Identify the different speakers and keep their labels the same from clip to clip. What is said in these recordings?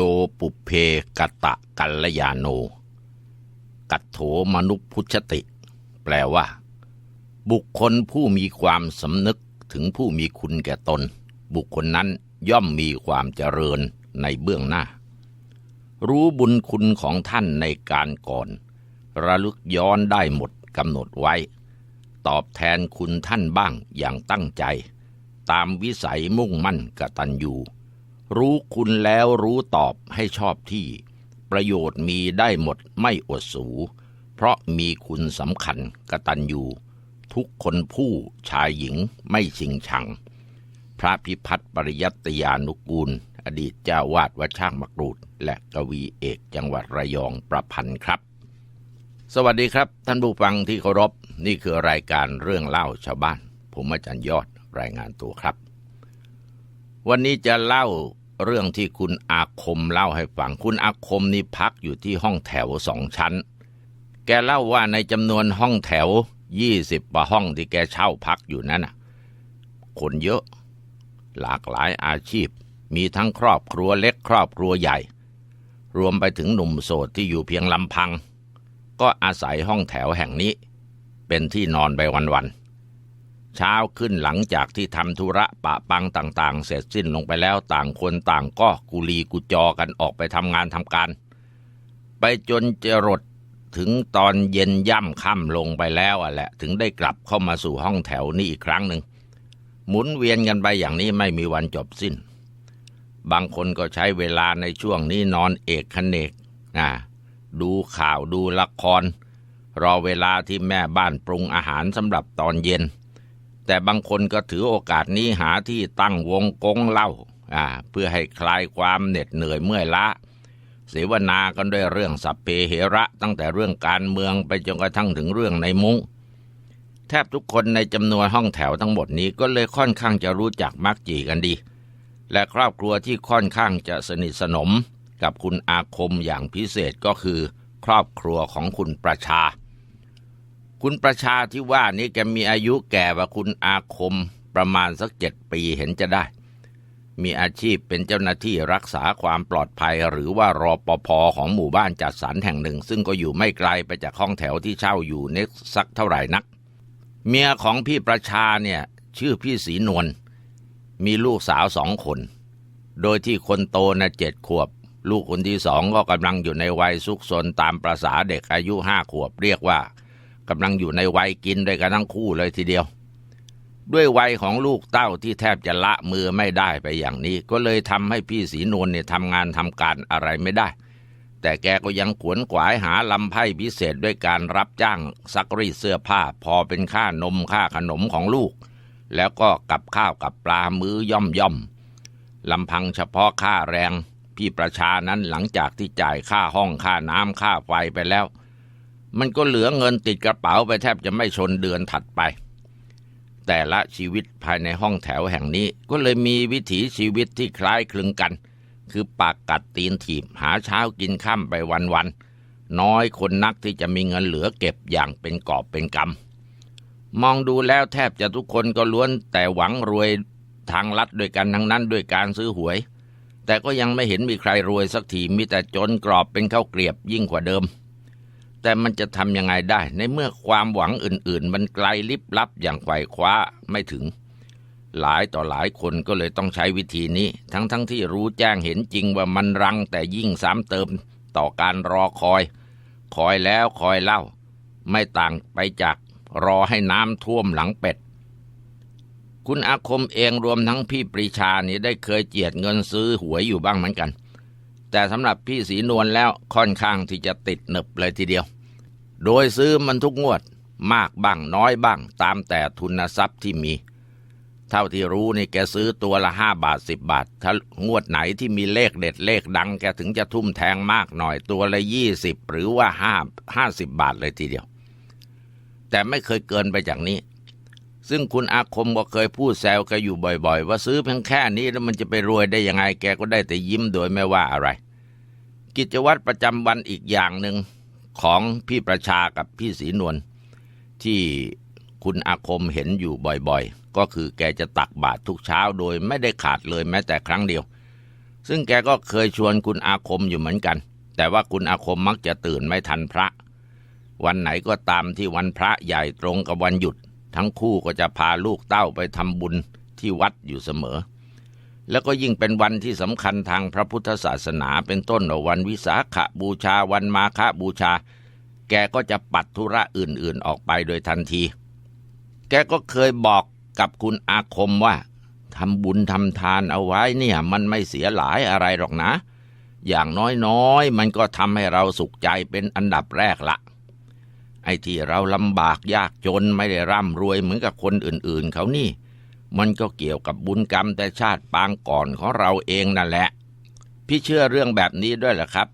Speaker 1: โยปุเพกตะกัลยาโน กัตโถมนุพุชติ แปลว่า บุคคลผู้มีความสำนึกถึงผู้มีคุณแก่ตน บุคคลนั้นย่อมมีความเจริญในเบื้องหน้า รู้บุญคุณของท่านในการก่อน ระลึกย้อนได้หมดกำหนดไว้ ตอบแทนคุณท่านบ้างอย่างตั้งใจ ตามวิสัยมุ่งมั่นกตัญญู รู้คุณแล้วรู้ตอบให้ชอบที่ ประโยชน์มีได้หมดไม่อดสู เพราะมีคุณสำคัญกตัญญูทุกคนผู้ชายหญิงไม่ชิงชัง พระพิพัฒน์ปริยัตยานุกูล อดีตเจ้าวาดวัดช่างมกรูด และกวีเอกจังหวัดระยองประพันธ์ครับ สวัสดีครับ ท่านผู้ฟังที่เคารพนี่คือรายการเรื่องเล่าชาวบ้าน ผมอาจารย์ยอดรายงานตัวครับ วันนี้จะเล่า เรื่องที่คุณอาคมเล่าให้ฟัง คุณอาคมนี่พักอยู่ที่ห้องแถวสองชั้น แกเล่าว่าในจำนวนห้องแถวยี่สิบกว่าห้องที่แกเช่าพักอยู่นั้นน่ะคนเยอะ หลากหลายอาชีพ มีทั้งครอบครัวเล็กครอบครัวใหญ่ รวมไปถึงหนุ่มโสดที่อยู่เพียงลำพัง ก็อาศัยห้องแถวแห่งนี้ เป็นที่นอนไปวันๆ เช้าขึ้นหลังจากที่ทำธุระปะปังต่างๆ เสร็จสิ้นลงไปแล้วต่างคนต่างก็กุลีกุจอกันออกไปทำงานทำการ ไปจนจะรดถึงตอนเย็นย่ำค่ำลงไปแล้วอะแหละ ถึงได้กลับเข้ามาสู่ห้องแถวนี้อีกครั้งหนึ่งหมุนเวียนกันไปอย่างนี้ไม่มีวันจบสิ้น บางคนก็ใช้เวลาในช่วงนี้นอนเอกคเนกนะดูข่าวดูละคร รอเวลาที่แม่บ้านปรุงอาหารสำหรับตอนเย็น แต่บางคนก็ถือโอกาสนี้หาที่ตั้งวงกงเล่าเพื่อให้คลายความเหน็ดเหนื่อยเมื่อยล้าเสวนากันด้วยเรื่องสัพเพเหระ ตั้งแต่เรื่องการเมืองไปจนกระทั่งถึงเรื่องในมุง้งแทบทุกคนในจำนวนห้องแถวทั้งหมดนี้ก็เลยค่อนข้างจะรู้จักมักจีกันดี และครอบครัวที่ค่อนข้างจะสนิทสนมกับคุณอาคมอย่างพิเศษก็คือ ครอบครัวของคุณประชา คุณประชาที่ว่านี้แกมีอายุแก่กว่าคุณอาคมประมาณสักเจ็ดปีเห็นจะได้ มีอาชีพเป็นเจ้าหน้าที่รักษาความปลอดภัย หรือว่ารอปภของหมู่บ้านจัดสรรแห่งหนึ่ง ซึ่งก็อยู่ไม่ไกลไปจากห้องแถวที่เช่าอยู่เน็กสักเท่าไหร่นัก เมียของพี่ประชาเนี่ยชื่อพี่ศรีนวลมีลูกสาวสองคน โดยที่คนโตน่ะเจ็ดขวบ ลูกคนที่สองก็กำลังอยู่ในวัยซุกซนตามประษาเด็กอายุห้าขวบเรียกว่า กำลังอยู่ในวัยกินด้วยกันทั้งคู่เลยทีเดียว ด้วยวัยของลูกเต้าที่แทบจะละมือไม่ได้ไปอย่างนี้ ก็เลยทำให้พี่ศรีนวลเนี่ยทำงานทำการอะไรไม่ได้ แต่แกก็ยังขวนขวายหาลำไพ่พิเศษด้วยการรับจ้างซักรีดเสื้อผ้าพอเป็นค่านมค่าขนมของลูก แล้วก็กับข้าวกับปลามื้อย่อมย่อมลำพังเฉพาะค่าแรง พี่ประชานั้นหลังจากที่จ่ายค่าห้องค่าน้ำค่าไฟไปแล้ว มันก็เหลือเงินติดกระเป๋าไปแทบจะไม่ชนเดือนถัดไป แต่ละชีวิตภายในห้องแถวแห่งนี้ก็เลยมีวิถีชีวิตที่คล้ายคลึงกัน คือปากกัดตีนถีบหาเช้ากินข้ามไปวันๆน้อยคนนักที่จะมีเงินเหลือเก็บอย่างเป็นกอบเป็นกำมองดูแล้วแทบจะทุกคนก็ล้วนแต่หวังรวยทางลัดด้วยกันทั้งนั้นด้วยการซื้อหวย แต่ก็ยังไม่เห็นมีใครรวยสักทีมีแต่จนกรอบเป็นข้าวเกลียบยิ่งกว่าเดิม แต่มันจะทำยังไงได้ ในเมื่อความหวังอื่น ๆ มันไกลลิบลับอย่างไขว่คว้าไม่ถึง หลายต่อหลายคนก็เลยต้องใช้วิธีนี้ ทั้งๆทที่รู้แจ้งเห็นจริงว่ามันรังแต่ยิ่งซ้ำเติมต่อการรอคอย คอยแล้วคอยเล่า ไม่ต่างไปจากรอให้น้ำท่วมหลังเป็ด คุณอาคมเองรวมทั้งพี่ปรีชานี่ได้เคยเจียดเงินซื้อหวยอยู่บ้างเหมือนกันแต่สำหรับพี่สีนวลแล้วค่อนข้างที่จะติดหนึบเลยทีเดียว โดยซื้อมันทุกงวด มากบ้างน้อยบ้าง ตามแต่ทุนทรัพย์ที่มี เท่าที่รู้นี่แกซื้อตัวละห้าบาทสิบบาท ถ้างวดไหนที่มีเลขเด็ดเลขดังแกถึงจะทุ่มแทงมากหน่อยตัวละยี่สิบหรือว่าห้าห้าสิบบาทเลยทีเดียว แต่ไม่เคยเกินไปจากนี้ ซึ่งคุณอาคมก็เคยพูดแซวแกอยู่บ่อยๆ ว่าซื้อเพียงแค่นี้แล้วมันจะไปรวยได้ยังไงแกก็ได้แต่ยิ้มโดยไม่ว่าอะไร กิจวัตรประจำวันอีกอย่างหนึ่ง ของพี่ประชากับพี่ศรีนวลที่คุณอาคมเห็นอยู่บ่อยๆ ก็คือแกจะตักบาตรทุกเช้าโดยไม่ได้ขาดเลยแม้แต่ครั้งเดียว ซึ่งแกก็เคยชวนคุณอาคมอยู่เหมือนกัน แต่ว่าคุณอาคมมักจะตื่นไม่ทันพระ วันไหนก็ตามที่วันพระใหญ่ตรงกับวันหยุด ทั้งคู่ก็จะพาลูกเต้าไปทำบุญที่วัดอยู่เสมอ แล้วก็ยิ่งเป็นวันที่สำคัญทางพระพุทธศาสนาเป็นต้นวันวิสาขบูชาวันมาฆบูชา แกก็จะปัดธุระอื่นๆออกไปโดยทันที แกก็เคยบอกกับคุณอาคมว่าทำบุญทำทานเอาไว้เนี่ยมันไม่เสียหลายอะไรหรอกนะ อย่างน้อยๆ มันก็ทำให้เราสุขใจเป็นอันดับแรกละไอ้ที่เราลำบากยากจนไม่ได้ร่ำรวยเหมือนกับคนอื่นๆเขานี่ มันก็เกี่ยวกับบุญกรรมแต่ชาติปางก่อนของเราเองนั่นแหละ พี่เชื่อเรื่องแบบนี้ด้วยเหรอครับ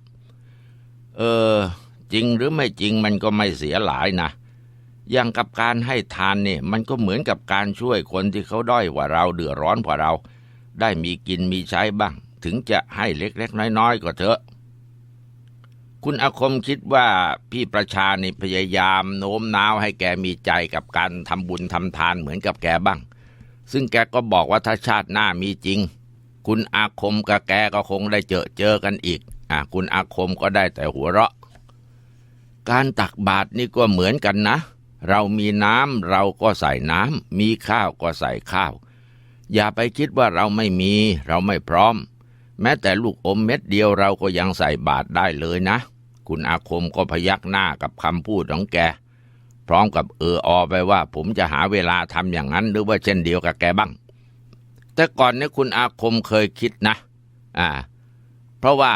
Speaker 1: เออ จริงหรือไม่จริงมันก็ไม่เสียหลายนะ อย่างกับการให้ทานเนี่ย มันก็เหมือนกับการช่วยคนที่เขาด้อยกว่าเราเดือดร้อนกว่าเรา ได้มีกินมีใช้บ้าง ถึงจะให้เล็กๆน้อยๆก็เถอะ คุณอาคมคิดว่าพี่ประชานี่พยายามโน้มน้าวให้แกมีใจกับการทำบุญทำทานเหมือนกับแกบ้าง ซึ่งแกก็บอกว่าถ้าชาติหน้ามีจริง คุณอาคมกับแกก็คงได้เจอเจอกันอีก อะคุณอาคมก็ได้แต่หัวเราะ การตักบาตรนี่ก็เหมือนกันนะ เรามีน้ำเราก็ใส่น้ำมีข้าวก็ใส่ข้าว อย่าไปคิดว่าเราไม่มี เราไม่พร้อม แม้แต่ลูกอมเม็ดเดียวเราก็ยังใส่บาตรได้เลยนะ คุณอาคมก็พยักหน้ากับคำพูดของแก พร้อมกับเอออไปว่า ผมจะหาเวลาทำอย่างนั้น หรือว่าเช่นเดียวกับแกบ้าง แต่ก่อนนี้คุณอาคมเคยคิดนะ อ่า เพราะว่า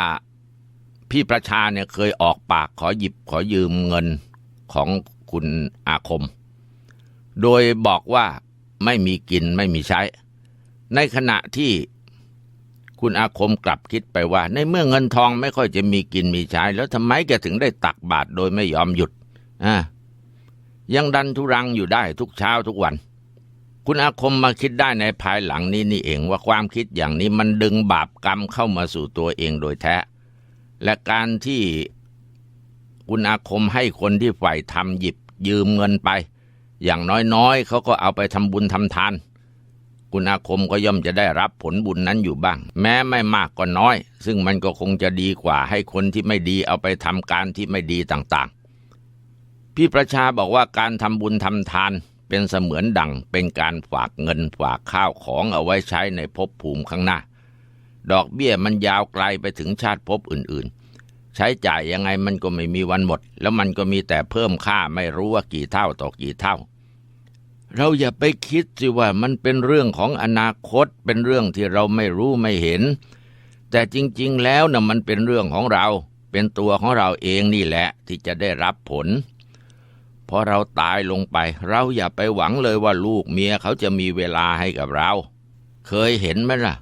Speaker 1: พี่ประชาเนี่ยเคยออกปากขอหยิบขอยืมเงินของคุณอาคม โดยบอกว่าไม่มีกินไม่มีใช้ ในขณะที่คุณอาคมกลับคิดไปว่า ในเมื่อเงินทองไม่ค่อยจะมีกินมีใช้ แล้วทำไมแกถึงได้ตักบาตรโดยไม่ยอมหยุดอ่า ยังดันทุรังอยู่ได้ทุกเช้าทุกวัน คุณอาคมมาคิดได้ในภายหลังนี้นี่เองว่าความคิดอย่างนี้มันดึงบาปกรรมเข้ามาสู่ตัวเองโดยแท้ และการที่คุณอาคมให้คนที่ฝ่ายทำหยิบยืมเงินไป อย่างน้อยๆเขาก็เอาไปทำบุญทำทานคุณอาคมก็ย่อมจะได้รับผลบุญนั้นอยู่บ้าง แม้ไม่มากก็น้อย ซึ่งมันก็คงจะดีกว่าให้คนที่ไม่ดีเอาไปทำการที่ไม่ดีต่างๆ พี่ประชาบอกว่าการทำบุญทำทานเป็นเสมือนดังเป็นการฝากเงินฝากข้าวของเอาไว้ใช้ในภพภูมิข้างหน้า ดอกเบี้ยมันยาวไกลไปถึงชาติภพอื่นๆ ใช้จ่ายยังไงมันก็ไม่มีวันหมด แล้วมันก็มีแต่เพิ่มค่าไม่รู้ว่ากี่เท่าต่อกี่เท่า เราอย่าไปคิดสิว่ามันเป็นเรื่องของอนาคตเป็นเรื่องที่เราไม่รู้ไม่เห็น แต่จริงๆแล้วนะ่ะมันเป็นเรื่องของเรา เป็นตัวของเราเองนี่แหละที่จะได้รับผล พอเราตายลงไป เราอย่าไปหวังเลยว่าลูกเมียเขาจะมีเวลาให้กับเรา เคยเห็นไหมล่ะ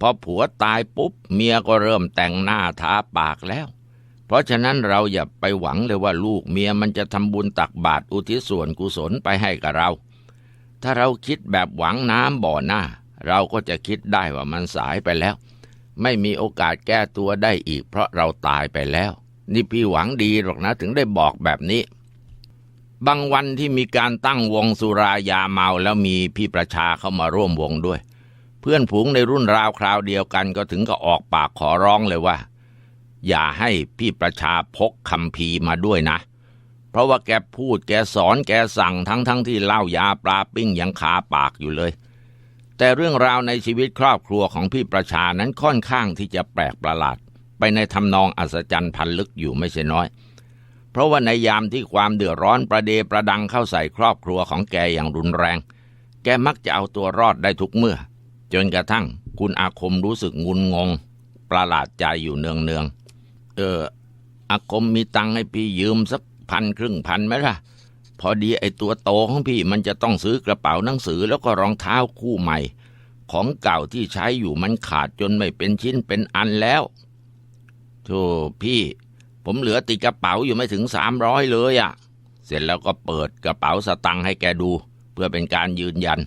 Speaker 1: พอผัวตายปุ๊บ เมียก็เริ่มแต่งหน้าทาปากแล้ว เพราะฉะนั้นเราอย่าไปหวังเลยว่าลูกเมียมันจะทำบุญตักบาตรอุทิศส่วนกุศลไปให้กับเรา ถ้าเราคิดแบบหวังน้ำบ่อหน้า เราก็จะคิดได้ว่ามันสายไปแล้ว ไม่มีโอกาสแก้ตัวได้อีก เพราะเราตายไปแล้ว นี่พี่หวังดีหรอกนะถึงได้บอกแบบนี้ บางวันที่มีการตั้งวงสุรายาเมาแล้วมีพี่ประชาเข้ามาร่วมวงด้วย เพื่อนผูงในรุ่นราวคราวเดียวกันก็ถึงกับออกปากขอร้องเลยว่า อย่าให้พี่ประชาพกคำพีมาด้วยนะ เพราะว่าแกพูดแกสอนแกสั่งทั้งทั้งที่เล่ายาปลาปิ้งยังคาปากอยู่เลย แต่เรื่องราวในชีวิตครอบครัวของพี่ประชานั้นค่อนข้างที่จะแปลกประหลาด ไปในทำนองอัศจรรย์พันลึกอยู่ไม่ใช่น้อย เพราะว่าในยามที่ความเดือดร้อนประเดประดังเข้าใส่ครอบครัวของแกอย่างรุนแรง แกมักจะเอาตัวรอดได้ทุกเมื่อ จนกระทั่งคุณอาคมรู้สึกงุนงง ประหลาดใจอยู่เนืองเนืองเอออากมมีตังให้พี่ยืมสักพันครึ่งพันไหมล่ะ พอดีไอตัวโตของพี่มันจะต้องซื้อกระเป๋าหนังสือแล้วก็รองเท้าคู่ใหม่ ของเก่าที่ใช้อยู่มันขาดจนไม่เป็นชิ้นเป็นอันแล้วโธ่พี่ ผมเหลือติดกระเป๋าอยู่ไม่ถึงสามร้อยเลยอะ่ะ เสร็จแล้วก็เปิดกระเป๋าสตังค์ให้แกดู เพื่อเป็นการยืนยัน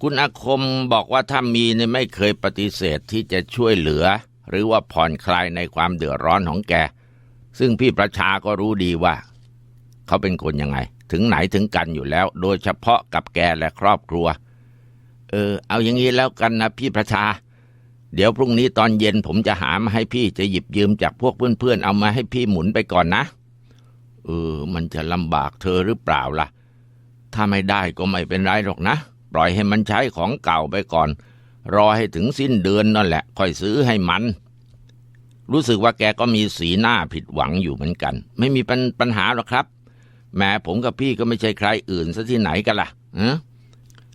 Speaker 1: คุณอาคมบอกว่าถ้ามีเนี่ยไม่เคยปฏิเสธที่จะช่วยเหลือ หรือว่าผ่อนคลายในความเดือดร้อนของแก ซึ่งพี่ประชาก็รู้ดีว่า เขาเป็นคนยังไง ถึงไหนถึงกันอยู่แล้ว โดยเฉพาะกับแกและครอบครัว เออ เอาอย่างนี้แล้วกันนะพี่ประชา เดี๋ยวพรุ่งนี้ตอนเย็นผมจะหามาให้พี่จะหยิบยืมจากพวกเพื่อนๆ เอามาให้พี่หมุนไปก่อนนะ เออ มันจะลำบากเธอหรือเปล่าล่ะ ถ้าไม่ได้ก็ไม่เป็นไรหรอกนะ ปล่อยให้มันใช้ของเก่าไปก่อน รอให้ถึงสิ้นเดือนนั่นแหละ ค่อยซื้อให้มัน รู้สึกว่าแกก็มีสีหน้าผิดหวังอยู่เหมือนกัน ไม่มีปัญปญหาหรอกครับ แม้ผมกับพี่ก็ไม่ใช่ใครอื่นซะที่ไหนกันล่ะ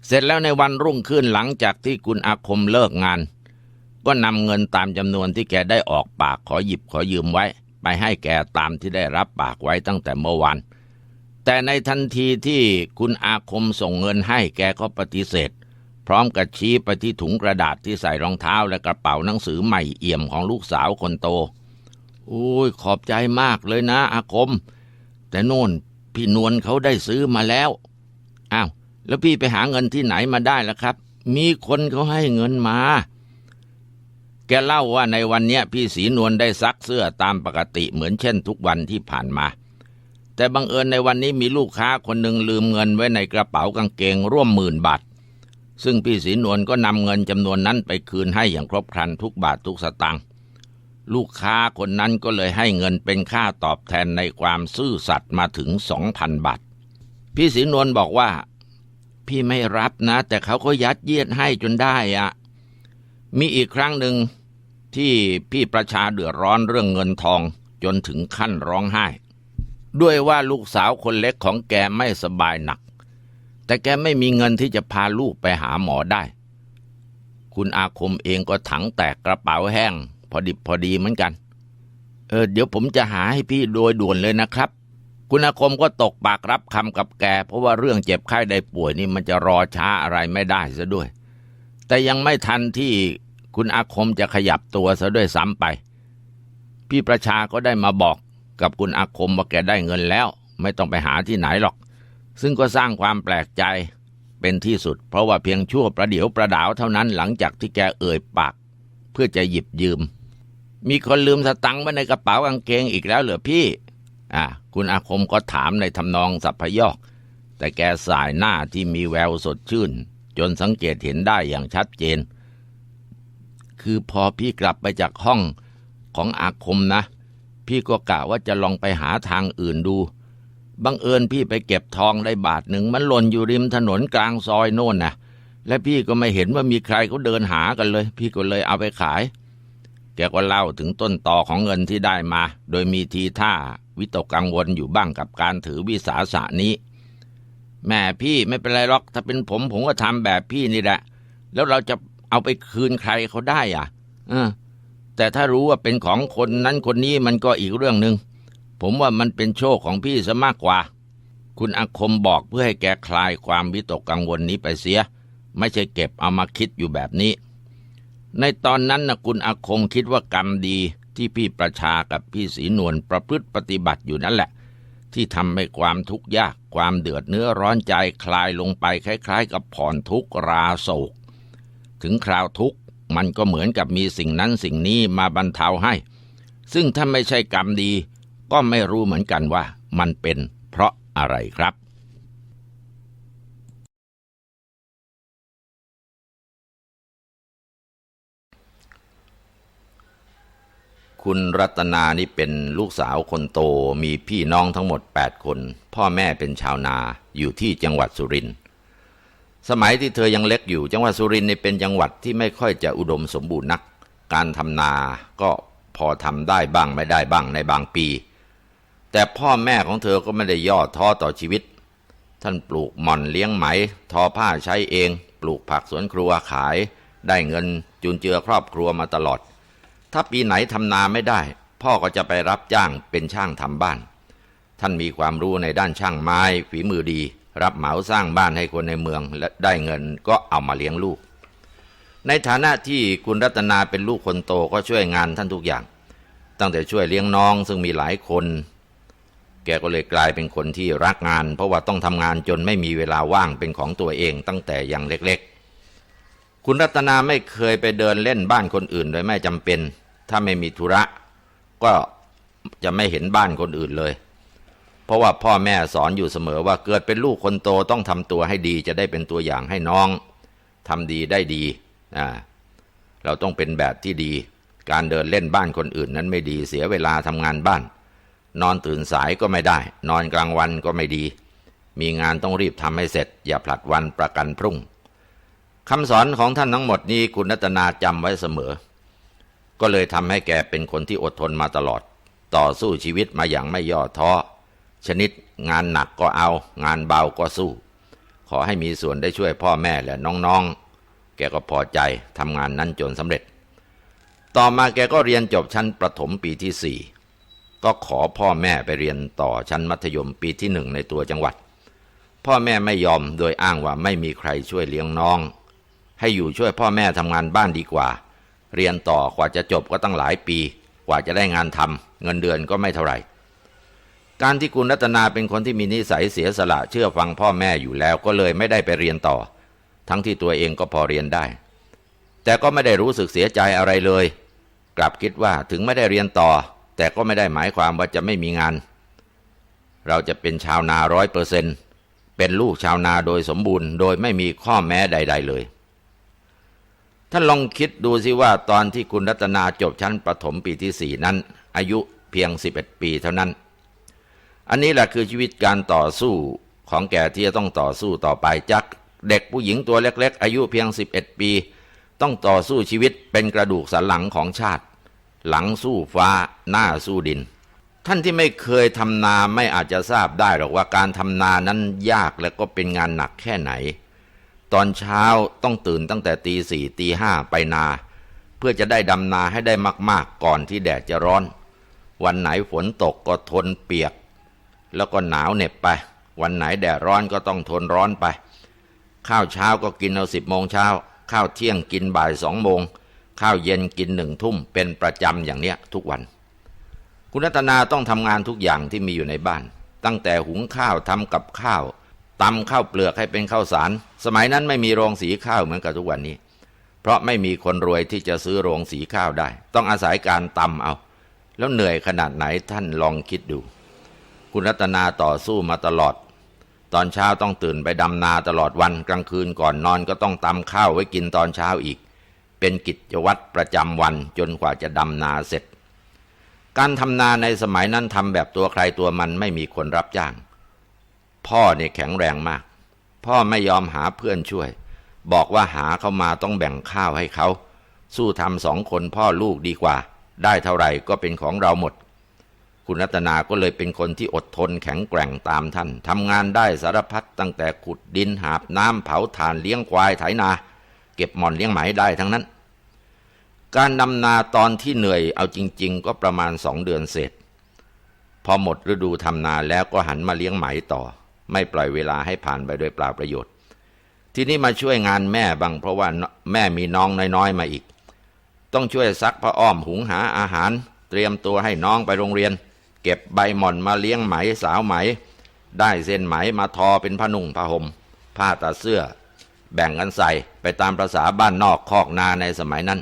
Speaker 1: เสร็จแล้วในวันรุ่งขึ้นหลังจากที่คุณอาคมเลิกงาน ก็นำเงินตามจำนวนที่แกได้ออกปากขอหยิบขอยืมไว้ ไปให้แกตามที่ได้รับปากไว้ตั้งแต่เมื่อวานแต่ในทันทีที่คุณอาคมส่งเงินให้แกก็ปฏิเสธ พร้อมกับชี้ไปที่ถุงกระดาษที่ใส่รองเท้าและกระเป๋าหนังสือใหม่เอี่ยมของลูกสาวคนโตโอ้ยขอบใจมากเลยนะ อาคม แต่โน่นพี่นวลเขาได้ซื้อมาแล้วอ้าวแล้วพี่ไปหาเงินที่ไหนมาได้ล่ะครับ มีคนเขาให้เงินมา แกเล่าว่าในวันนี้พี่สีนวลได้ซักเสื้อตามปกติเหมือนเช่นทุกวันที่ผ่านมา แต่บังเอิญในวันนี้มีลูกค้าคนหนึ่งลืมเงินไว้ในกระเป๋ากางเกงร่วมหมื่นบาทซึ่งพี่สีนวลก็นำเงินจำนวนนั้นไปคืนให้อย่างครบครันทุกบาททุกสตางค์ลูกค้าคนนั้นก็เลยให้เงินเป็นค่าตอบแทนในความซื่อสัตย์มาถึงสองพันบาท พี่สีนวลบอกว่า พี่ไม่รับนะ แต่เขาก็ยัดเยียดให้จนได้อะ มีอีกครั้งหนึ่งที่พี่ประชาเดือดร้อนเรื่องเงินทองจนถึงขั้นร้องไห้ ด้วยว่าลูกสาวคนเล็กของแกไม่สบายหนัก แต่แกไม่มีเงินที่จะพาลูกไปหาหมอได้ คุณอาคมเองก็ถังแตกกระเป๋าแห้ง พอดิบพอดีเหมือนกัน เออเดี๋ยวผมจะหาให้พี่โดยด่วนเลยนะครับ คุณอาคมก็ตกปากรับคำกับแก เพราะว่าเรื่องเจ็บไข้ได้ป่วยนี่มันจะรอช้าอะไรไม่ได้ซะด้วย แต่ยังไม่ทันที่คุณอาคมจะขยับตัวซะด้วยซ้ำไป พี่ประชาก็ได้มาบอกกับคุณอาคมว่าแกได้เงินแล้ว ไม่ต้องไปหาที่ไหนหรอก ซึ่งก็สร้างความแปลกใจเป็นที่สุด เพราะว่าเพียงชั่วประเดี๋ยวประดาวเท่านั้นหลังจากที่แกเอ่ยปาก เพื่อจะหยิบยืม มีคนลืมสตังค์ไว้ในกระเป๋ากางเกงอีกแล้วเหรอพี่ อ่าคุณอาคมก็ถามในทำนองสัพพยอก แต่แกสายหน้าที่มีแววสดชื่น จนสังเกตเห็นได้อย่างชัดเจน คือพอพี่กลับไปจากห้องของอาคมนะ พี่ก็กะว่าจะลองไปหาทางอื่นดูบังเอิญพี่ไปเก็บทองได้บาทหนึ่งมันหล่นอยู่ริมถนนกลางซอยโน่นนะและพี่ก็ไม่เห็นว่ามีใครเขาเดินหากันเลย พี่ก็เลยเอาไปขาย แกก็เล่าถึงต้นต่อของเงินที่ได้มา โดยมีทีท่าวิตกกังวลอยู่บ้างกับการถือวิสาสะนี้ แม่พี่ไม่เป็นไรหรอก ถ้าเป็นผมผมก็ทำแบบพี่นี่แหละ แล้วเราจะเอาไปคืนใครเขาได้อะเออแต่ถ้ารู้ว่าเป็นของคนนั้นคนนี้มันก็อีกเรื่องหนึ่งผมว่ามันเป็นโชคของพี่ซะมากกว่า คุณอาคมบอกเพื่อให้แกคลายความวิตกกังวลนี้ไปเสีย ไม่ใช่เก็บเอามาคิดอยู่แบบนี้ ในตอนนั้นนะคุณอาคมคิดว่ากรรมดีที่พี่ประชากับพี่ศรีนวลประพฤติปฏิบัติอยู่นั่นแหละ ที่ทำให้ความทุกข์ยาก ความเดือดเนื้อร้อนใจคลายลงไปคล้าย ๆ กับผ่อนทุกราโศก ถึงคราวทุกข์มันก็เหมือนกับมีสิ่งนั้นสิ่งนี้มาบรรเทาให้ ซึ่งถ้าไม่ใช่กรรมดี ก็ไม่รู้เหมือนกันว่ามันเป็นเพราะอะไรครับ คุณรัตนานี่เป็นลูกสาวคนโตมีพี่น้องทั้งหมด 8 คน พ่อแม่เป็นชาวนาอยู่ที่จังหวัดสุรินทร์สมัยที่เธอยังเล็กอยู่ จังหวัดสุรินทร์นี่เป็นจังหวัดที่ไม่ค่อยจะอุดมสมบูรณ์นัก การทำนาก็พอทำได้บ้างไม่ได้บ้างในบางปี แต่พ่อแม่ของเธอก็ไม่ได้ย่อท้อต่อชีวิต ท่านปลูกหม่อนเลี้ยงไหม ทอผ้าใช้เอง ปลูกผักสวนครัวขาย ได้เงินจุนเจือครอบครัวมาตลอด ถ้าปีไหนทำนาไม่ได้ พ่อก็จะไปรับจ้างเป็นช่างทำบ้าน ท่านมีความรู้ในด้านช่างไม้ ฝีมือดี รับเหมาสร้างบ้านให้คนในเมืองและได้เงินก็เอามาเลี้ยงลูก ในฐานะที่คุณรัตนาเป็นลูกคนโตก็ช่วยงานท่านทุกอย่าง ตั้งแต่ช่วยเลี้ยงน้องซึ่งมีหลายคน แกก็เลยกลายเป็นคนที่รักงาน เพราะว่าต้องทำงานจนไม่มีเวลาว่างเป็นของตัวเองตั้งแต่ยังเล็กๆ คุณรัตนาไม่เคยไปเดินเล่นบ้านคนอื่นโดยไม่จำเป็น ถ้าไม่มีธุระ ก็จะไม่เห็นบ้านคนอื่นเลย เพราะว่าพ่อแม่สอนอยู่เสมอว่าเกิดเป็นลูกคนโตต้องทำตัวให้ดีจะได้เป็นตัวอย่างให้น้องทำดีได้ดีอ่าเราต้องเป็นแบบที่ดี การเดินเล่นบ้านคนอื่นนั้นไม่ดีเสียเวลาทำงานบ้าน นอนตื่นสายก็ไม่ได้ นอนกลางวันก็ไม่ดี มีงานต้องรีบทำให้เสร็จ อย่าผลัดวันประกันพรุ่ง คำสอนของท่านทั้งหมดนี้คุณรัตนาจำไว้เสมอ ก็เลยทำให้แกเป็นคนที่อดทนมาตลอด ต่อสู้ชีวิตมาอย่างไม่ย่อท้อ ชนิดงานหนักก็เอา งานเบาก็สู้ ขอให้มีส่วนได้ช่วยพ่อแม่และน้องๆ แกก็พอใจทำงานนั้นจนสำเร็จ ต่อมาแกก็เรียนจบชั้นประถมปีที่สี่ก็ขอพ่อแม่ไปเรียนต่อชั้นมัธยมปีที่หนึ่งในตัวจังหวัด พ่อแม่ไม่ยอมโดยอ้างว่าไม่มีใครช่วยเลี้ยงน้อง ให้อยู่ช่วยพ่อแม่ทำงานบ้านดีกว่า เรียนต่อกว่าจะจบก็ตั้งหลายปี กว่าจะได้งานทำเงินเดือนก็ไม่เท่าไหร่ การที่คุณรัตนาเป็นคนที่มีนิสัยเสียสละเชื่อฟังพ่อแม่อยู่แล้วก็เลยไม่ได้ไปเรียนต่อ ทั้งที่ตัวเองก็พอเรียนได้ แต่ก็ไม่ได้รู้สึกเสียใจอะไรเลย กลับคิดว่าถึงไม่ได้เรียนต่อ แต่ก็ไม่ได้หมายความว่าจะไม่มีงาน เราจะเป็นชาวนาร้อยเปอร์เซ็นเป็นลูกชาวนาโดยสมบูรณ์ โดยไม่มีข้อแม้ใด ๆ เลย ท่านลองคิดดูสิว่าตอนที่คุณรัตนาจบชั้นประถมปีที่สี่นั้น อายุเพียง 11 ปีเท่านั้น อันนี้แหละคือชีวิตการต่อสู้ของแกที่จะต้องต่อสู้ต่อไปจากเด็กผู้หญิงตัวเล็ก ๆ อายุเพียง 11 ปี ต้องต่อสู้ชีวิตเป็นกระดูกสันหลังของชาติ หลังสู้ฟ้าหน้าสู้ดิน ท่านที่ไม่เคยทำนาไม่อาจจะทราบได้หรอกว่าการทำนานั้นยากและก็เป็นงานหนักแค่ไหน ตอนเช้าต้องตื่นตั้งแต่ตีสี่ตีห้าไปนา เพื่อจะได้ดำนาให้ได้มาก ๆ ก่อนที่แดดจะร้อน วันไหนฝนตกก็ทนเปียก แล้วก็หนาวเหน็บไป วันไหนแดดร้อนก็ต้องทนร้อนไป ข้าวเช้าก็กินเอาสิบโมงเช้า ข้าวเที่ยงกินบ่ายสองโมง ข้าวเย็นกินหนึ่งทุ่มเป็นประจำอย่างเนี้ยทุกวัน คุณรัตนาต้องทำงานทุกอย่างที่มีอยู่ในบ้าน ตั้งแต่หุงข้าวทำกับข้าว ตำข้าวเปลือกให้เป็นข้าวสาร สมัยนั้นไม่มีโรงสีข้าวเหมือนกับทุกวันนี้ เพราะไม่มีคนรวยที่จะซื้อโรงสีข้าวได้ ต้องอาศัยการตำเอา แล้วเหนื่อยขนาดไหนท่านลองคิดดู คุณรัตนาต่อสู้มาตลอด ตอนเช้าต้องตื่นไปดำนาตลอดวันกลางคืนก่อนนอนก็ต้องตำข้าวไว้กินตอนเช้าอีก เป็นกิจวัตรประจำวันจนกว่าจะดำนาเสร็จ การทำนาในสมัยนั้นทำแบบตัวใครตัวมันไม่มีคนรับจ้าง พ่อเนี่ยแข็งแรงมาก พ่อไม่ยอมหาเพื่อนช่วย บอกว่าหาเข้ามาต้องแบ่งข้าวให้เขา สู้ทำสองคนพ่อลูกดีกว่า ได้เท่าไหร่ก็เป็นของเราหมด คุณรัตนาก็เลยเป็นคนที่อดทนแข็งแกร่งตามท่านทำงานได้สารพัดตั้งแต่ขุดดินหาบน้ำเผาถ่านเลี้ยงควายไถนา เก็บหมอนเลี้ยงไหมได้ทั้งนั้น การดำนาตอนที่เหนื่อยเอาจริง ๆ ก็ประมาณสองเดือนเสร็จพอหมดฤดูทำนาแล้วก็หันมาเลี้ยงไหมต่อ ไม่ปล่อยเวลาให้ผ่านไปโดยเปล่าประโยชน์ ทีนี้มาช่วยงานแม่บ้างเพราะว่าแม่มีน้องน้อยๆมาอีก ต้องช่วยซักผ้าอ้อมหุงหาอาหาร เตรียมตัวให้น้องไปโรงเรียน เก็บใบหม่อนมาเลี้ยงไหมสาวไหม ได้เส้นไหมมาทอเป็นผ้านุ่งผ้าห่มผ้าตัดเสื้อ แบ่งกันใส่ไปตามประษาบ้านนอกคอกนาในสมัยนั้น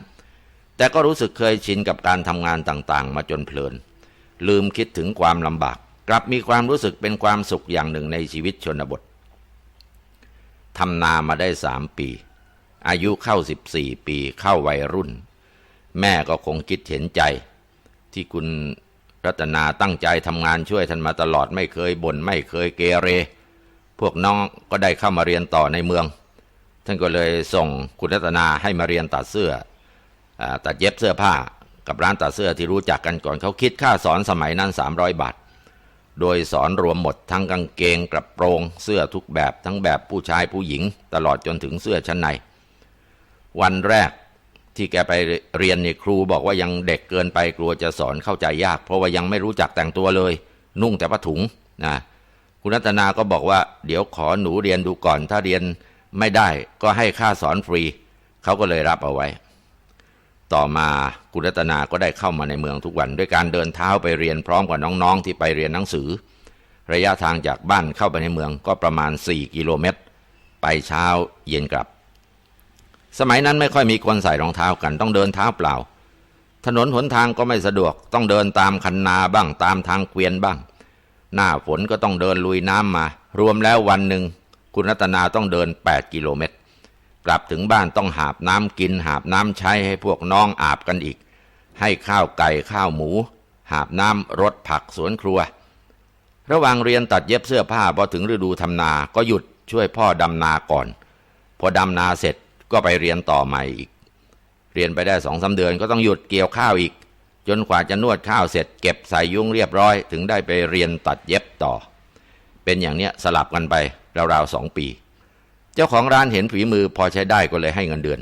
Speaker 1: แต่ก็รู้สึกเคยชินกับการทำงานต่างๆ มาจนเพลิน ลืมคิดถึงความลำบาก กลับมีความรู้สึกเป็นความสุขอย่างหนึ่งในชีวิตชนบททำนามาได้สามปี อายุเข้าสิบสี่ปีเข้าวัยรุ่น แม่ก็คงคิดเห็นใจ ที่คุณรัตนาตั้งใจทำงานช่วยท่านมาตลอดไม่เคยบน่นไม่เคยเกเร พวกน้องก็ได้เข้ามาเรียนต่อในเมือง ท่านก็เลยส่งคุณรัตนาให้มาเรียนตัดเสื้ออตัดเย็บเสื้อผ้ากับร้านตัดเสื้อที่รู้จักกันก่อนเขาคิดค่าสอนสมัยนั้น300 บาท โดยสอนรวมหมดทั้งกางเกงกระโปรง เสื้อทุกแบบทั้งแบบผู้ชายผู้หญิง ตลอดจนถึงเสื้อชั้นใน วันแรกที่แกไปเรียนเนี่ยครูบอกว่ายังเด็กเกินไปกลัวจะสอนเข้าใจยาก เพราะว่ายังไม่รู้จักแต่งตัวเลย นุ่งแต่ผ้าถุงนะคุณรัตนาก็บอกว่า เดี๋ยวขอหนูเรียนดูก่อน ถ้าเรียนไม่ได้ก็ให้ค่าสอนฟรี เขาก็เลยรับเอาไว้ ต่อมาคุณรัตนาก็ได้เข้ามาในเมืองทุกวัน ด้วยการเดินเท้าไปเรียนพร้อมกับน้องๆ ที่ไปเรียนหนังสือ ระยะทางจากบ้านเข้าไปในเมืองก็ประมาณ 4 กิโลเมตร ไปเช้าเย็นกลับ สมัยนั้นไม่ค่อยมีคนใส่รองเท้ากันต้องเดินเท้าเปล่า ถนนหนทางก็ไม่สะดวกต้องเดินตามคันนาบ้างตามทางเกวียนบ้าง หน้าฝนก็ต้องเดินลุยน้ำมา รวมแล้ววันหนึ่งคุณรัตนาต้องเดิน 8 กิโลเมตร กลับถึงบ้านต้องหาบน้ำกิน หาบน้ำใช้ให้พวกน้องอาบกันอีก ให้ข้าวไก่ข้าวหมู หาบน้ำรดผักสวนครัว ระหว่างเรียนตัดเย็บเสื้อผ้าพอถึงฤดูทำนาก็หยุดช่วยพ่อดำนาก่อน พอดำนาเสร็จก็ไปเรียนต่อใหม่อีก เรียนไปได้สองสาเดือนก็ต้องหยุดเกี่ยวข้าวอีก จนกว่าจะนวดข้าวเสร็จเก็บใส่ยุ้งเรียบร้อย ถึงได้ไปเรียนตัดเย็บต่อ เป็นอย่างเนี้ยสลับกันไปราวๆสองปี เจ้าของร้านเห็นฝีมือพอใช้ได้ก็เลยให้เงินเดือน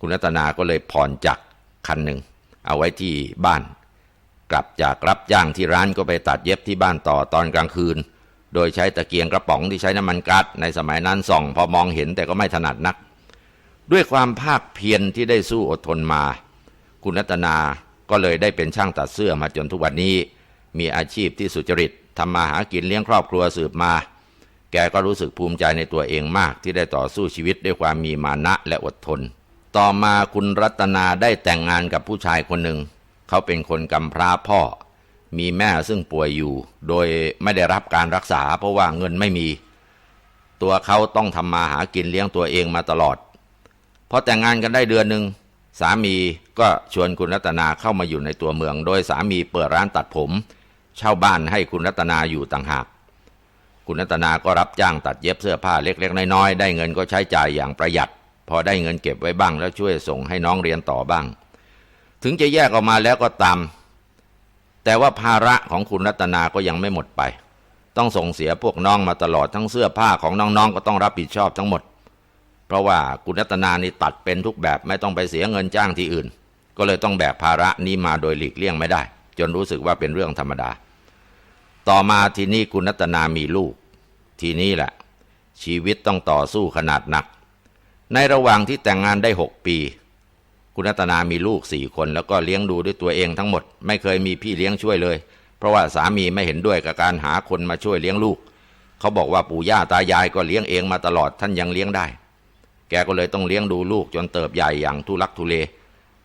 Speaker 1: คุณรัตนาก็เลยผ่อนจักรคันหนึ่ง เอาไว้ที่บ้าน กลับจากรับจ้างที่ร้านก็ไปตัดเย็บที่บ้านต่อตอนกลางคืน โดยใช้ตะเกียงกระป๋องที่ใช้น้ำมันก๊าซในสมัยนั้นส่อง พอมองเห็นแต่ก็ไม่ถนัดนัก ด้วยความภาคเพียรที่ได้สู้อดทนมา คุณรัตนาก็เลยได้เป็นช่างตัดเสื้อมาจนทุกวันนี้ มีอาชีพที่สุจริตทำมาหากินเลี้ยงครอบครัวสืบมา แกก็รู้สึกภูมิใจในตัวเองมากที่ได้ต่อสู้ชีวิตด้วยความมีมานะและอดทน ต่อมาคุณรัตนาได้แต่งงานกับผู้ชายคนหนึ่ง เขาเป็นคนกำพร้าพ่อ มีแม่ซึ่งป่วยอยู่ โดยไม่ได้รับการรักษาเพราะว่าเงินไม่มี ตัวเขาต้องทำมาหากินเลี้ยงตัวเองมาตลอดพอแต่งงานกันได้เดือนหนึ่งสามีก็ชวนคุณรัตนาเข้ามาอยู่ในตัวเมือง โดยสามีเปิดร้านตัดผม เช่าบ้านให้คุณรัตนาอยู่ต่างหาก คุณรัตนาก็รับจ้างตัดเย็บเสื้อผ้าเล็ก ๆ น้อยๆได้เงินก็ใช้จ่ายอย่างประหยัด พอได้เงินเก็บไว้บ้างแล้วช่วยส่งให้น้องเรียนต่อบ้าง ถึงจะแยกออกมาแล้วก็ตาม แต่ว่าภาระของคุณรัตนาก็ยังไม่หมดไป ต้องส่งเสียพวกน้องมาตลอดทั้งเสื้อผ้าของน้องๆก็ต้องรับผิดชอบทั้งหมด เพราะว่าคุณรัตนานี่ตัดเป็นทุกแบบไม่ต้องไปเสียเงินจ้างที่อื่น ก็เลยต้องแบกภาระนี้มาโดยหลีกเลี่ยงไม่ได้ จนรู้สึกว่าเป็นเรื่องธรรมดาต่อมาทีนี้คุณรัตนามีลูก ทีนี้แหละ ชีวิตต้องต่อสู้ขนาดหนัก ในระหว่างที่แต่งงานได้หกปี คุณรัตนามีลูกสี่คนแล้วก็เลี้ยงดูด้วยตัวเองทั้งหมด ไม่เคยมีพี่เลี้ยงช่วยเลย เพราะว่าสามีไม่เห็นด้วยกับการหาคนมาช่วยเลี้ยงลูก เขาบอกว่าปู่ย่าตายายก็เลี้ยงเองมาตลอดท่านยังเลี้ยงได้ แกก็เลยต้องเลี้ยงดูลูกจนเติบใหญ่อย่างทุลักทุเล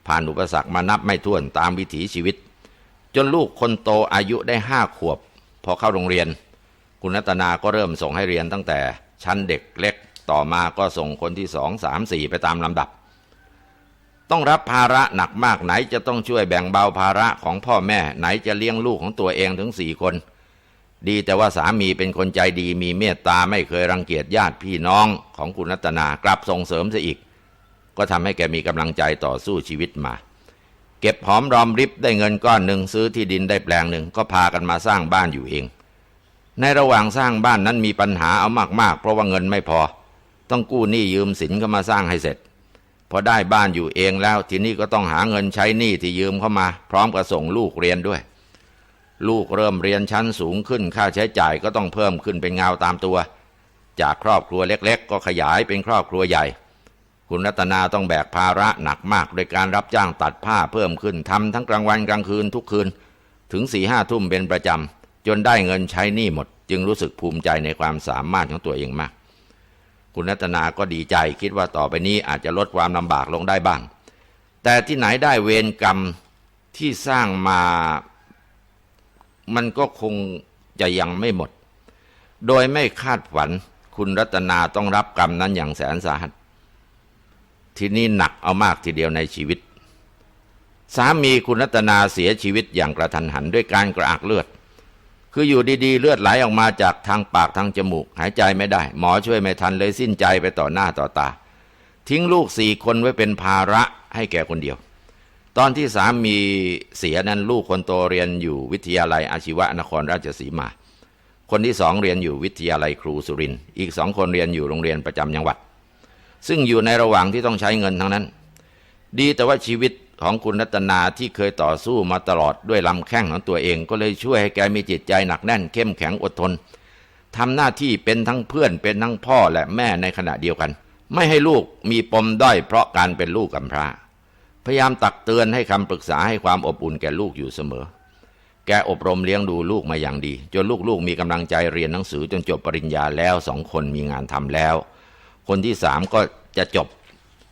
Speaker 1: ผ่านอุปสรรคมานับไม่ถ้วนตามวิถีชีวิต จนลูกคนโตอายุได้ห้าขวบ พอเข้าโรงเรียน คุณรัตนาก็เริ่มส่งให้เรียนตั้งแต่ชั้นเด็กเล็กต่อมาก็ส่งคนที่สองสามสี่ไปตามลำดับ ต้องรับภาระหนักมากไหนจะต้องช่วยแบ่งเบาภาระของพ่อแม่ไหนจะเลี้ยงลูกของตัวเองถึงสี่คน ดีแต่ว่าสามีเป็นคนใจดีมีเมตตาไม่เคยรังเกียจญาติพี่น้องของคุณรัตนากลับส่งเสริมซะอีก ก็ทำให้แกมีกำลังใจต่อสู้ชีวิตมา เก็บหอมรอมริบได้เงินก้อนหนึ่งซื้อที่ดินได้แปลงหนึ่งก็พากันมาสร้างบ้านอยู่เอง ในระหว่างสร้างบ้านนั้นมีปัญหาเอามากๆ เพราะว่าเงินไม่พอ ต้องกู้หนี้ยืมสินเข้ามาสร้างให้เสร็จ พอได้บ้านอยู่เองแล้วทีนี้ก็ต้องหาเงินใช้หนี้ที่ยืมเข้ามา พร้อมกับส่งลูกเรียนด้วย ลูกเริ่มเรียนชั้นสูงขึ้นค่าใช้จ่ายก็ต้องเพิ่มขึ้นเป็นเงาตามตัว จากครอบครัวเล็ก ๆ ก็ขยายเป็นครอบครัวใหญ่ คุณรัตนาต้องแบกภาระหนักมากโดยการรับจ้างตัดผ้าเพิ่มขึ้นทำทั้งกลางวันกลางคืนทุกคืน ถึงสี่ห้าทุ่มเป็นประจำ จนได้เงินใช้หนี้หมด จึงรู้สึกภูมิใจในความสามารถของตัวเองมาก คุณรัตนาก็ดีใจคิดว่าต่อไปนี้อาจจะลดความลำบากลงได้บ้าง แต่ที่ไหนได้เวรกรรมที่สร้างมา มันก็คงจะยังไม่หมด โดยไม่คาดฝัน คุณรัตนาต้องรับกรรมนั้นอย่างแสนสาหัส ทีนี้หนักเอามากทีเดียวในชีวิต สามีคุณรัตนาเสียชีวิตอย่างกระทันหันด้วยการกระอักเลือด คืออยู่ดีๆ เลือดไหลออกมาจากทางปากทางจมูก หายใจไม่ได้ หมอช่วยไม่ทันเลยสิ้นใจไปต่อหน้าต่อตา ทิ้งลูกสี่คนไว้เป็นภาระให้แก่คนเดียว ตอนที่สามีเสียนั้นลูกคนโตเรียนอยู่วิทยาลัยอาชีวะนครราชสีมา คนที่สองเรียนอยู่วิทยาลัยครูสุรินทร์อีกสองคนเรียนอยู่โรงเรียนประจำจังหวัด ซึ่งอยู่ในระหว่างที่ต้องใช้เงินทั้งนั้น ดีแต่ว่าชีวิต ของคุณรัตนาที่เคยต่อสู้มาตลอดด้วยลำแข้งของตัวเอง ก็เลยช่วยให้แกมีจิตใจหนักแน่น เข้มแข็งอดทนทำหน้าที่เป็นทั้งเพื่อนเป็นทั้งพ่อและแม่ในขณะเดียวกัน ไม่ให้ลูกมีปมด้อยเพราะการเป็นลูกกำพร้า พยายามตักเตือนให้คำปรึกษาให้ความอบอุ่นแก่ลูกอยู่เสมอ แกอบรมเลี้ยงดูลูกมาอย่างดี จนลูกๆมีกำลังใจเรียนหนังสือจนจบปริญญาแล้วสองคนมีงานทำแล้ว คนที่สามก็จะจบ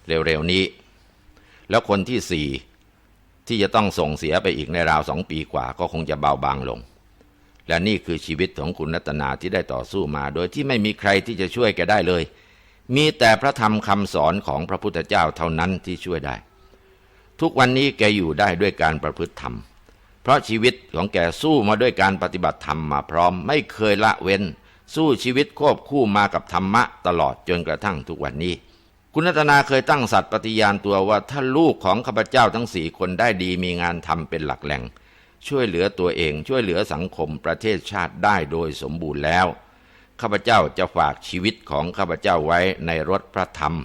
Speaker 1: เร็วๆนี้ แล้วคนที่สี่ที่จะต้องส่งเสียไปอีกในราวสองปีกว่า ก็คงจะเบาบางลง และนี่คือชีวิตของคุณรัตนาที่ได้ต่อสู้มา โดยที่ไม่มีใครที่จะช่วยแกได้เลย มีแต่พระธรรมคำสอนของพระพุทธเจ้าเท่านั้นที่ช่วยได้ ทุกวันนี้แกอยู่ได้ด้วยการประพฤติธรรม เพราะชีวิตของแกสู้มาด้วยการปฏิบัติธรรมมาพร้อม ไม่เคยละเว้น สู้ชีวิตควบคู่มากับธรรมะตลอดจนกระทั่งทุกวันนี้ คุณรัตนาเคยตั้งสัตย์ปฏิญาณตัวว่าถ้าลูกของข้าพเจ้าทั้งสี่คนได้ดีมีงานทำเป็นหลักแหล่ง ช่วยเหลือตัวเองช่วยเหลือสังคมประเทศชาติได้โดยสมบูรณ์แล้ว ข้าพเจ้าจะฝากชีวิตของข้าพเจ้าไว้ในรถพระธรรม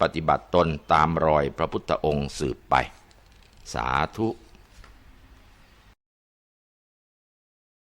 Speaker 1: ปฏิบัติตนตามรอยพระพุทธองค์สืบไป สาธุ